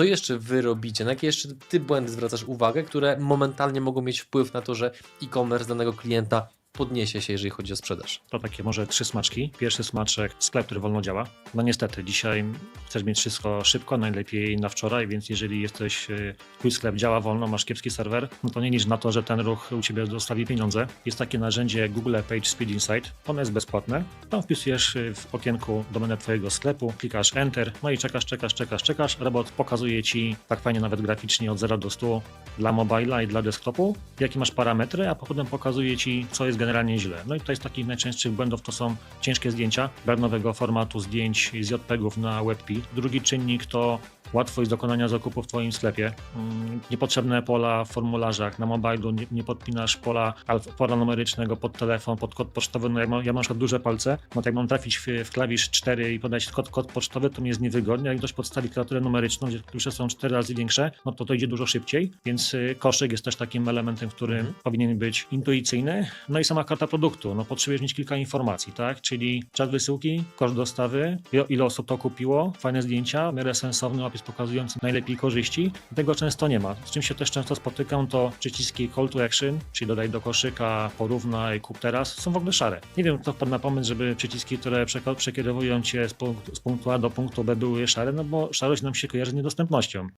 Co jeszcze wy robicie? Na jakie jeszcze ty błędy zwracasz uwagę, które momentalnie mogą mieć wpływ na to, że e-commerce danego klienta podniesie się, jeżeli chodzi o sprzedaż? To takie może trzy smaczki. Pierwszy smaczek, sklep, który wolno działa. No niestety, dzisiaj chcesz mieć wszystko szybko, najlepiej na wczoraj, więc jeżeli jesteś, y, twój sklep działa wolno, masz kiepski serwer, no to nie licz na to, że ten ruch u ciebie dostawi pieniądze. Jest takie narzędzie Google Page Speed Insight. Ono jest bezpłatne. Tam wpisujesz y, w okienku domenę twojego sklepu, klikasz Enter, no i czekasz, czekasz, czekasz, czekasz. Robot pokazuje ci tak fajnie nawet graficznie od 0 do 100 dla mobila i dla desktopu, jakie masz parametry, a potem pokazuje ci, co jest generalnie źle. No i tutaj z takich najczęstszych błędów to są ciężkie zdjęcia, brak nowego formatu zdjęć z JPEGów na WebP. Drugi czynnik to łatwość dokonania zakupu w Twoim sklepie. Mm, Niepotrzebne pola w formularzach. Na mobilu nie, nie podpinasz pola, pola numerycznego pod telefon, pod kod pocztowy. No jak mam, ja mam na przykład duże palce, no to jak mam trafić w, w klawisz 4 i podać kod, kod pocztowy, to mi jest niewygodnie. Jak ktoś podstawi klawiaturę numeryczną, gdzie klucze są 4 razy większe, no to to idzie dużo szybciej. Więc y, koszyk jest też takim elementem, który Mhm. powinien być intuicyjny. No i sama karta produktu. No potrzebujesz mieć kilka informacji, tak? Czyli czas wysyłki, koszt dostawy, ile- osób to kupiło, fajne zdjęcia, w miarę sensowny opis pokazujący najlepiej korzyści. Tego często nie ma. Z czym się też często spotykam, to przyciski call to action, czyli dodaj do koszyka, porównaj, kup teraz, są w ogóle szare. Nie wiem, kto wpadł na pomysł, żeby przyciski, które przekierowują cię z punktu A do punktu B były szare, no bo szarość nam się kojarzy z niedostępnością.